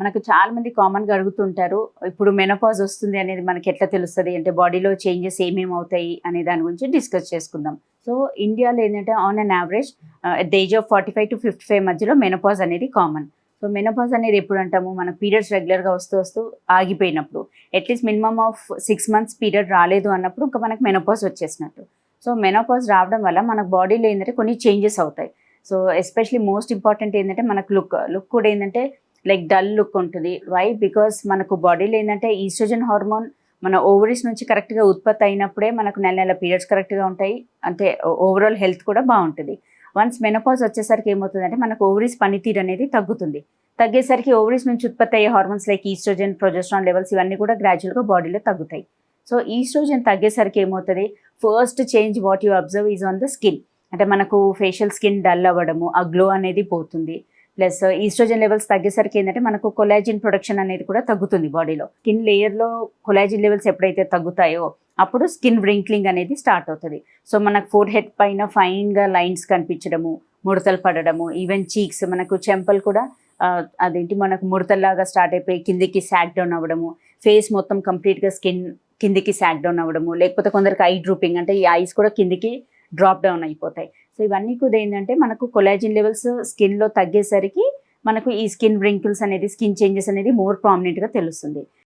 మనకు చాలా మంది కామన్గా అడుగుతుంటారు ఇప్పుడు మెనోపాజ్ వస్తుంది అనేది మనకి ఎట్లా తెలుస్తుంది? అంటే బాడీలో చేంజెస్ ఏమేమి అవుతాయి? అనే దాని గురించి డిస్కస్ చేసుకుందాం. సో ఇండియాలో ఏంటంటే on an average at the age of forty five to fifty five మధ్యలో మెనోపాజ్ అనేది కామన్ సో మెనోపాజ్ అనేది ఎప్పుడు అంటాము? మన పీరియడ్స్ రెగ్యులర్గా వస్తూ వస్తూ ఆగిపోయినప్పుడు. At least minimum of six months period రాలేదు అన్నప్పుడు ఇంకా మనకు మెనోపాజ్ వచ్చేసినట్టు. సో మెనోపాజ్ రావడం వల్ల మన బాడీలో ఏంటంటే కొన్ని చేంజెస్ అవుతాయి. సో ఎస్పెషలీ మోస్ట్ ఇంపార్టెంట్ ఏంటంటే మనకు లుక్ లుక్ కూడా ఏంటంటే లైక్ డల్ లుక్ ఉంటుంది. వై బికాస్ మనకు బాడీలో ఏంటంటే ఈస్ట్రోజన్ హార్మోన్ మన ఓవరీస్ నుంచి కరెక్ట్గా ఉత్పత్తి అయినప్పుడే మనకు నెల నెల పీరియడ్స్ కరెక్ట్గా ఉంటాయి. అంటే ఓవరాల్ హెల్త్ కూడా బాగుంటుంది. వన్స్ మెనోపాజ్ వచ్చేసరికి ఏమవుతుందంటే మనకు ఓవరీస్ పనితీరు అనేది తగ్గుతుంది. తగ్గేసరికి ఓవరీస్ నుంచి ఉత్పత్తి అయ్యే hormones like estrogen progesterone levels ఇవన్నీ కూడా గ్రాడ్యువల్గా బాడీలో తగ్గుతాయి. సో ఈస్ట్రోజన్ తగ్గేసరికి ఏమవుతుంది? First change what you observe is on the skin అంటే మనకు ఫేషియల్ స్కిన్ డల్ అవ్వడము ఆ గ్లో అనేది పోతుంది. ప్లస్ ఈస్ట్రోజన్ లెవెల్స్ తగ్గేసరికి ఏంటంటే మనకు కొలాజిన్ ప్రొడక్షన్ అనేది కూడా తగ్గుతుంది బాడీలో. స్కిన్ లేయర్లో కొలాజిన్ లెవెల్స్ ఎప్పుడైతే తగ్గుతాయో అప్పుడు స్కిన్ వ్రింక్లింగ్ అనేది స్టార్ట్ అవుతుంది. సో మనకు ఫోర్ హెడ్ పైన ఫైన్గా లైన్స్ కనిపించడము ముడతలు పడడము ఈవెన్ చీక్స్ మనకు చెంపలు కూడా అదేంటి మనకు ముడతల్లాగా స్టార్ట్ అయిపోయి కిందికి శాక్ డౌన్ అవ్వడము ఫేస్ మొత్తం కంప్లీట్గా స్కిన్ కిందికి శాక్ డౌన్ అవ్వడము లేకపోతే కొందరికి ఐ డ్రూపింగ్ అంటే ఈ ఐస్ కూడా కిందికి డ్రాప్ డౌన్ అయిపోతాయి. సో ఇవన్నీ కూడా ఏంటంటే మనకు కొలాజిన్ లెవెల్స్ స్కిన్లో తగ్గేసరికి మనకు ఈ స్కిన్ వ్రింకిల్స్ అనేది స్కిన్ చేంజెస్ అనేది మోర్ ప్రామినెంట్గా తెలుస్తుంది.